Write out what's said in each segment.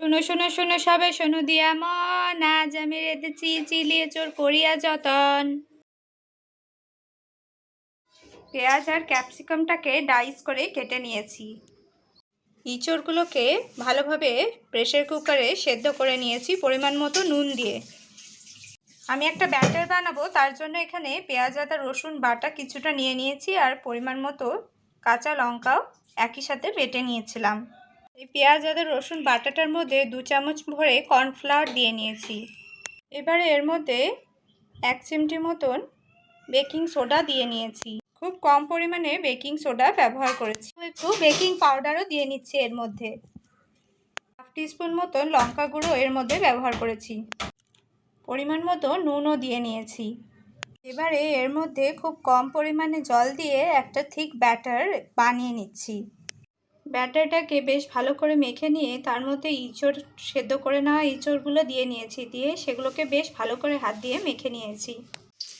শোনো শোনো শোনো, সবে শোনো, দিয়া মন, আজ আমি রেঁধেছি চিলিয়ে চোর করিয়া যতন। পেঁয়াজ আর ক্যাপসিকামটাকে ডাইস করে কেটে নিয়েছি। ইঁচড়গুলোকে ভালোভাবে প্রেসার কুকারে সেদ্ধ করে নিয়েছি পরিমাণ মতো নুন দিয়ে। আমি একটা ব্যাটার বানাবো, তার জন্য এখানে পেঁয়াজ, আদা, রসুন, বাটা কিছুটা নিয়ে নিয়েছি আর পরিমাণ মতো কাঁচা লঙ্কাও একই সাথে বেটে নিয়েছিলাম। এই পেঁয়াজ, আদা, রসুন, বাটাটার মধ্যে দু চামচ ভরে কর্নফ্লাওয়ার দিয়ে নিয়েছি। এবারে এর মধ্যে এক চিমটি মতন বেকিং সোডা দিয়ে নিয়েছি। খুব কম পরিমাণে বেকিং সোডা ব্যবহার করেছি। একটু বেকিং পাউডারও দিয়ে নিচ্ছি এর মধ্যে। হাফ টিস্পুন মতন লঙ্কা গুঁড়ো এর মধ্যে ব্যবহার করেছি। পরিমাণ মতো নুনও দিয়ে নিয়েছি। এবারে এর মধ্যে খুব কম পরিমাণে জল দিয়ে একটা থিক ব্যাটার বানিয়ে নিচ্ছি। ব্যাটারটাকে বেশ ভালো করে মেখে নিয়ে তার মধ্যে ইঁচড় সেদ্ধ করে নেওয়া ইঁচড়গুলো দিয়ে নিয়েছি। দিয়ে সেগুলোকে বেশ ভালো করে হাত দিয়ে মেখে নিয়েছি।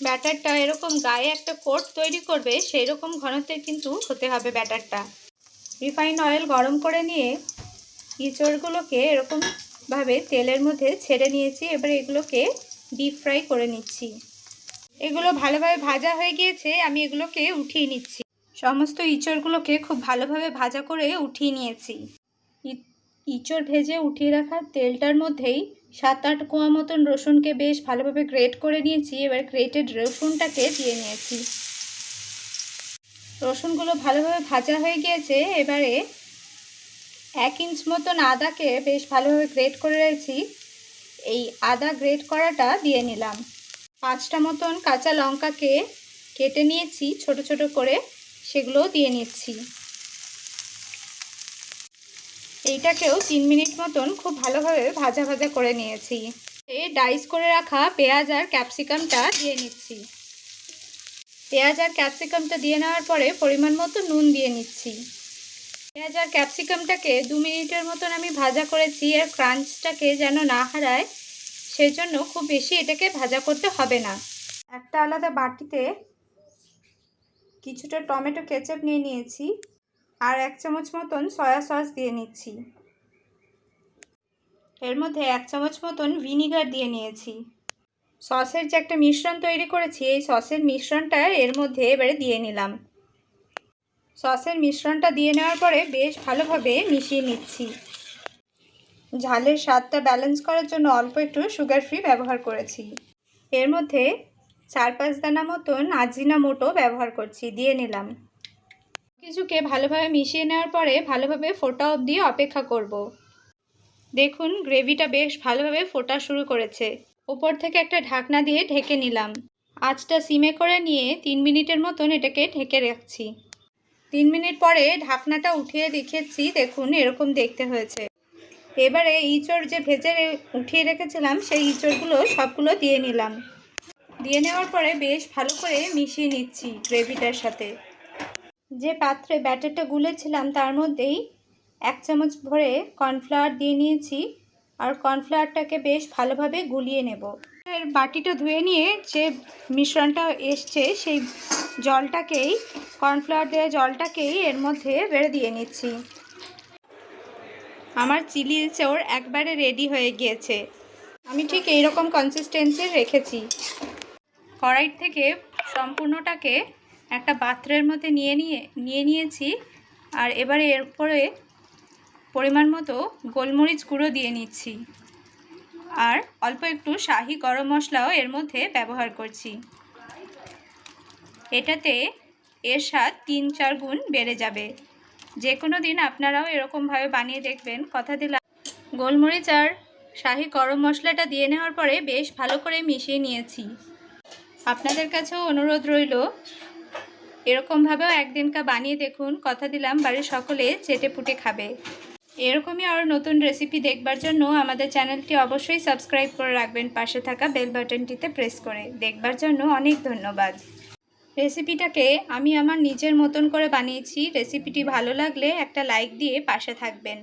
ব্যাটারটা এরকম গায়ে একটা কোট তৈরি করবে সেই রকম ঘনত্বের কিন্তু হতে হবে ব্যাটারটা। রিফাইন অয়েল গরম করে নিয়ে ইঁচড়গুলোকে এরকমভাবে তেলের মধ্যে ছেড়ে নিয়েছি। এবার এগুলোকে ডিপ ফ্রাই করে নিচ্ছি। এগুলো ভালোভাবে ভাজা হয়ে গিয়েছে, আমি এগুলোকে উঠিয়ে নিচ্ছি। সমস্ত ইঁচড়গুলোকে খুব ভালোভাবে ভাজা করে উঠিয়ে নিয়েছি। ইঁচড় ভেজে উঠিয়ে রাখা তেলটার মধ্যেই সাত আট কোয়া মতন রসুনকে বেশ ভালোভাবে গ্রেট করে নিয়েছি। এবার গ্রেটেড রসুনটাকে দিয়ে নিয়েছি। রসুনগুলো ভালোভাবে ভাজা হয়ে গিয়েছে। এবারে এক ইঞ্চ মতন আদাকে বেশ ভালোভাবে গ্রেট করে রয়েছি এই আদা গ্রেট করাটা দিয়ে নিলাম। পাঁচটা মতন কাঁচা লঙ্কাকে কেটে নিয়েছি ছোট ছোট করে। সেগুলোও দিয়ে নিচ্ছি। এইটাকেও তিন মিনিট মতন খুব ভালোভাবে ভাজা ভাজা করে নিয়েছি। এই ডাইস করে রাখা পেঁয়াজ আর ক্যাপসিকামটা দিয়ে নিচ্ছি। পেঁয়াজ আর ক্যাপসিকামটা দিয়ে নেওয়ার পরে পরিমাণ মতো নুন দিয়ে নিচ্ছি। পেঁয়াজ আর ক্যাপসিকামটাকে দু মিনিটের মতন আমি ভাজা করেছি আর ক্রাঞ্চটাকে যেন না হারায়, সেজন্য খুব বেশি এটাকে ভাজা করতে হবে না। একটা আলাদা বাটিতে কিছুটা টমেটো কেচাপ নিয়ে নিয়েছি আর এক চামচ মতন সয়া সস দিয়ে নিচ্ছি। এর মধ্যে এক চামচ মতন ভিনিগার দিয়ে নিয়েছি। সসের যে একটা মিশ্রণ তৈরি করেছি, এই সসের মিশ্রণটা এর মধ্যে এবারে দিয়ে নিলাম। সসের মিশ্রণটা দিয়ে নেওয়ার পরে বেশ ভালোভাবে মিশিয়ে নিচ্ছি। ঝালের স্বাদটা ব্যালেন্স করার জন্য অল্প একটু সুগার ফ্রি ব্যবহার করেছি। এর মধ্যে চার পাঁচ দানা মতন আজিনা মোটো ব্যবহার করছি, দিয়ে নিলাম। কিছুকে ভালোভাবে মিশিয়ে নেওয়ার পরে ভালোভাবে ফোটা অবধি অপেক্ষা করব। দেখুন, গ্রেভিটা বেশ ভালোভাবে ফোটা শুরু করেছে। ওপর থেকে একটা ঢাকনা দিয়ে ঢেকে নিলাম। আঁচটা সিমে করে নিয়ে তিন মিনিটের মতন এটাকে ঢেকে রাখছি। তিন মিনিট পরে ঢাকনাটা উঠিয়ে দেখেছি দেখুন, এরকম দেখতে হয়েছে। এবারে ইঁচড় যে ভেজে উঠিয়ে রেখেছিলাম, সেই ইঁচড়গুলো সবগুলো দিয়ে নিলাম। দিয়ে নেওয়ার পরে বেশ ভালো করে মিশিয়ে নিচ্ছি গ্রেভিটার সাথে। যে পাত্রে ব্যাটারটা গুলেছিলাম তার মধ্যেই এক চামচ ভরে কর্নফ্লাওয়ার দিয়ে নিয়েছি আর কর্নফ্লাওয়ারটাকে বেশ ভালোভাবে গুলিয়ে নেব। এর বাটিটা ধুয়ে নিয়ে যে মিশ্রণটা এসছে সেই জলটাকেই, কর্নফ্লাওয়ার দেওয়া জলটাকেই এর মধ্যে বেড়ে দিয়ে নিচ্ছি। আমার চিলি চোর একবারে রেডি হয়ে গিয়েছে। আমি ঠিক এই রকম কনসিস্টেন্সির রেখেছি। কড়াই থেকে সম্পূর্ণটাকে একটা পাত্রের মধ্যে নিয়ে নিয়ে নিয়ে নিয়েছি। আর এবারে এরপরে পরিমাণ মতো গোলমরিচ গুঁড়ো দিয়ে নিচ্ছি। আর অল্প একটু শাহি গরম মশলাও এর মধ্যে ব্যবহার করছি। এটাতে এর স্বাদ তিন চার গুণ বেড়ে যাবে। যে কোনো দিন আপনারাও এরকমভাবে বানিয়ে দেখবেন। কথা দিলাম। গোলমরিচ আর শাহি গরম মশলাটা দিয়ে নেওয়ার পরে বেশ ভালো করে মিশিয়ে নিয়েছি। আপনাদের কাছেও অনুরোধ রইল, এরকমভাবেও একদিনকা বানিয়ে দেখুন, কথা দিলাম, বাড়ির সকলে চেটে পুটে খাবে। এরকমই আরও নতুন রেসিপি দেখবার জন্য আমাদের চ্যানেলটি অবশ্যই সাবস্ক্রাইব করে রাখবেন, পাশে থাকা বেল বাটনটিতে প্রেস করে। দেখবার জন্য অনেক ধন্যবাদ। রেসিপিটাকে আমি আমার নিজের মতন করে বানিয়েছি, রেসিপিটি ভালো লাগলে একটা লাইক দিয়ে পাশে থাকবেন।